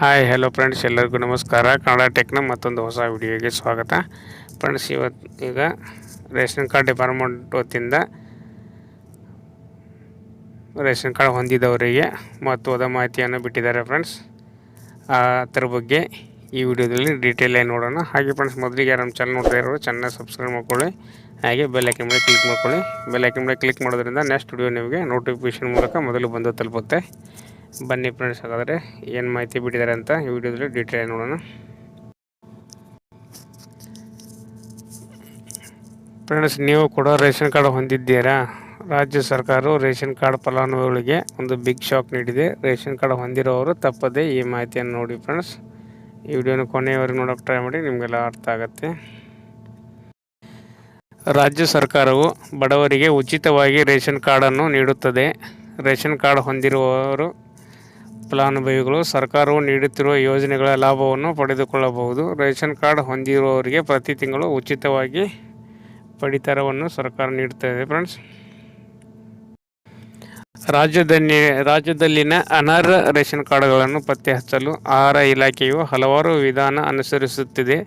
Hi hello friends ಎಲ್ಲರಿಗೂ ನಮಸ್ಕಾರ. ಕನ್ನಡ ಟೆಕ್ನ ಮತ್ತೊಂದು ಹೊಸ ವಿಡಿಯೋಗೆ ಸ್ವಾಗತ. ಫ್ರೆಂಡ್ಸ್ ಇವತ್ತು ಈಗ ರೇಷನ್ ಕಾರ್ಡ್ ಡಿಪಾರ್ಟ್ಮೆಂಟ್ ವತಿಯಿಂದ ರೇಷನ್ ಕಾರ್ಡ್ ಹೊಂದಿದವರಿಗೆ ಮಹತ್ವದ ಮಾಹಿತಿಯನ್ನು ಬಿಟ್ಟಿದ್ದಾರೆ ಫ್ರೆಂಡ್ಸ್ ಅದರ ಬಗ್ಗೆ ಈ ವಿಡಿಯೋದಲ್ಲಿ ಡೀಟೇಲಾಗಿ ನೋಡೋಣ. ಹಾಗೆ ಫ್ರೆಂಡ್ಸ್ ಮೊದಲಿಗೆ ನಮ್ಮ ಚಾನಲ್ ನೋಡ್ತಾ ಇರೋರು ಚೆನ್ನಾಗಿ ಸಬ್ಸ್ಕ್ರೈಬ್ ಮಾಡ್ಕೊಳ್ಳಿ. ಹಾಗೆ ಬೆಲ್ ಐಕನ್ ಮೇಲೆ ಕ್ಲಿಕ್ ಮಾಡ್ಕೊಳ್ಳಿ. ಬೆಲ್ ಐಕನ್ ಮೇಲೆ ಕ್ಲಿಕ್ ಮಾಡೋದ್ರಿಂದ ನೆಕ್ಸ್ಟ್ ವಿಡಿಯೋ ನಿಮಗೆ ನೋಟಿಫಿಕೇಶನ್ ಮೂಲಕ ಮೊದಲು ಬಂದು ತಲುಪುತ್ತೆ. ಬನ್ನಿ ಫ್ರೆಂಡ್ಸ್ ಹಾಗಾದರೆ ಏನು ಮಾಹಿತಿ ಬಿಟ್ಟಿದ್ದಾರೆ ಅಂತ ಈ ವಿಡಿಯೋದಲ್ಲಿ ಡೀಟೇಲ್ ನೋಡೋಣ. ಫ್ರೆಂಡ್ಸ್ ನೀವು ಕೂಡ ರೇಷನ್ ಕಾರ್ಡ್ ಹೊಂದಿದ್ದೀರಾ? ರಾಜ್ಯ ಸರ್ಕಾರವು ರೇಷನ್ ಕಾರ್ಡ್ ಫಲಾನುಭವಿಗಳಿಗೆ ಒಂದು ಬಿಗ್ ಶಾಕ್ ನೀಡಿದೆ. ರೇಷನ್ ಕಾರ್ಡ್ ಹೊಂದಿರೋರು ತಪ್ಪದೆ ಈ ಮಾಹಿತಿಯನ್ನು ನೋಡಿ ಫ್ರೆಂಡ್ಸ್ ಈ ವಿಡಿಯೋನ ಕೊನೆಯವರೆಗೆ ನೋಡೋಕೆ ಟ್ರೈ ಮಾಡಿ, ನಿಮಗೆಲ್ಲ ಅರ್ಥ ಆಗುತ್ತೆ. ರಾಜ್ಯ ಸರ್ಕಾರವು ಬಡವರಿಗೆ ಉಚಿತವಾಗಿ ರೇಷನ್ ಕಾರ್ಡನ್ನು ನೀಡುತ್ತದೆ. ರೇಷನ್ ಕಾರ್ಡ್ ಹೊಂದಿರುವವರು ಫಲಾನುಭವಿಗಳು ಸರ್ಕಾರವು ನೀಡುತ್ತಿರುವ ಯೋಜನೆಗಳ ಲಾಭವನ್ನು ಪಡೆದುಕೊಳ್ಳಬಹುದು. ರೇಷನ್ ಕಾರ್ಡ್ ಹೊಂದಿರುವವರಿಗೆ ಪ್ರತಿ ತಿಂಗಳು ಉಚಿತವಾಗಿ ಪಡಿತರವನ್ನು ಸರ್ಕಾರ ನೀಡುತ್ತದೆ ಫ್ರೆಂಡ್ಸ್. ರಾಜ್ಯದಲ್ಲಿ ರಾಜ್ಯದಲ್ಲಿನ ಅನರ್ಹ ರೇಷನ್ ಕಾರ್ಡ್ಗಳನ್ನು ಪತ್ತೆ ಹಚ್ಚಲು ಆಹಾರ ಇಲಾಖೆಯು ಹಲವಾರು ವಿಧಾನ ಅನುಸರಿಸುತ್ತಿದೆ.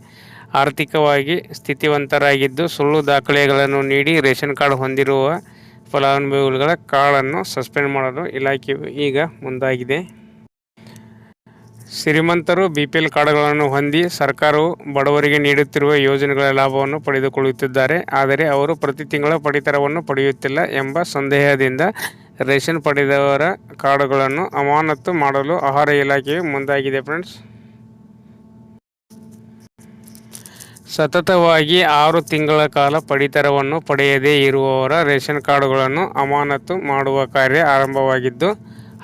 ಆರ್ಥಿಕವಾಗಿ ಸ್ಥಿತಿವಂತರಾಗಿದ್ದು ಸುಳ್ಳು ದಾಖಲೆಗಳನ್ನು ನೀಡಿ ರೇಷನ್ ಕಾರ್ಡ್ ಹೊಂದಿರುವ ಫಲಾನುಭವಿಗಳ ಕಾರ್ಡನ್ನು ಸಸ್ಪೆಂಡ್ ಮಾಡಲು ಇಲಾಖೆಯು ಈಗ ಮುಂದಾಗಿದೆ. ಶ್ರೀಮಂತರು ಬಿ ಪಿ ಎಲ್ ಕಾರ್ಡ್ಗಳನ್ನು ಹೊಂದಿ ಸರ್ಕಾರವು ಬಡವರಿಗೆ ನೀಡುತ್ತಿರುವ ಯೋಜನೆಗಳ ಲಾಭವನ್ನು ಪಡೆದುಕೊಳ್ಳುತ್ತಿದ್ದಾರೆ. ಆದರೆ ಅವರು ಪ್ರತಿ ತಿಂಗಳ ಪಡಿತರವನ್ನು ಪಡೆಯುತ್ತಿಲ್ಲ ಎಂಬ ಸಂದೇಹದಿಂದ ರೇಷನ್ ಪಡೆದವರ ಕಾರ್ಡುಗಳನ್ನು ಅಮಾನತು ಮಾಡಲು ಆಹಾರ ಇಲಾಖೆಯು ಮುಂದಾಗಿದೆ ಫ್ರೆಂಡ್ಸ್. ಸತತವಾಗಿ ಆರು ತಿಂಗಳ ಕಾಲ ಪಡಿತರವನ್ನು ಪಡೆಯದೇ ಇರುವವರ ರೇಷನ್ ಕಾರ್ಡುಗಳನ್ನು ಅಮಾನತು ಮಾಡುವ ಕಾರ್ಯ ಆರಂಭವಾಗಿದ್ದು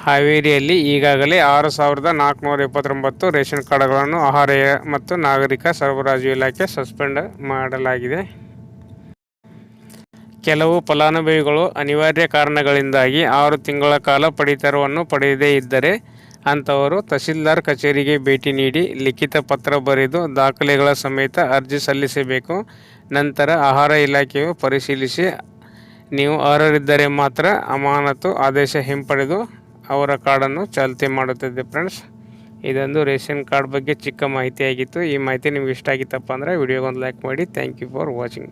ಹಾವೇರಿಯಲ್ಲಿ ಈಗಾಗಲೇ ಆರು ಸಾವಿರದ ನಾಲ್ಕುನೂರ ಇಪ್ಪತ್ತೊಂಬತ್ತು ರೇಷನ್ ಕಾರ್ಡ್ಗಳನ್ನು ಆಹಾರ ಮತ್ತು ನಾಗರಿಕ ಸರಬರಾಜು ಇಲಾಖೆ ಸಸ್ಪೆಂಡ್ ಮಾಡಲಾಗಿದೆ. ಕೆಲವು ಫಲಾನುಭವಿಗಳು ಅನಿವಾರ್ಯ ಕಾರಣಗಳಿಂದಾಗಿ ಆರು ತಿಂಗಳ ಕಾಲ ಪಡಿತರವನ್ನು ಪಡೆಯದೇ ಇದ್ದರೆ ಅಂಥವರು ತಹಸೀಲ್ದಾರ್ ಕಚೇರಿಗೆ ಭೇಟಿ ನೀಡಿ ಲಿಖಿತ ಪತ್ರ ಬರೆದು ದಾಖಲೆಗಳ ಸಮೇತ ಅರ್ಜಿ ಸಲ್ಲಿಸಬೇಕು. ನಂತರ ಆಹಾರ ಇಲಾಖೆಯು ಪರಿಶೀಲಿಸಿ, ನೀವು ಅರ್ಹರಿದ್ದರೆ ಮಾತ್ರ ಅಮಾನತು ಆದೇಶ ಹಿಂಪಡೆದು ಅವರ ಕಾರ್ಡನ್ನು ಚಾಲ್ತಿ ಮಾಡುತ್ತದೆ ಫ್ರೆಂಡ್ಸ್ ಇದೊಂದು ರೇಷನ್ ಕಾರ್ಡ್ ಬಗ್ಗೆ ಚಿಕ್ಕ ಮಾಹಿತಿಯಾಗಿತ್ತು. ಈ ಮಾಹಿತಿ ನಿಮ್ಗೆ ಇಷ್ಟ ಆಗಿತ್ತಪ್ಪ ಅಂದರೆ ವಿಡಿಯೋಗೊಂದು ಲೈಕ್ ಮಾಡಿ. Thank you for watching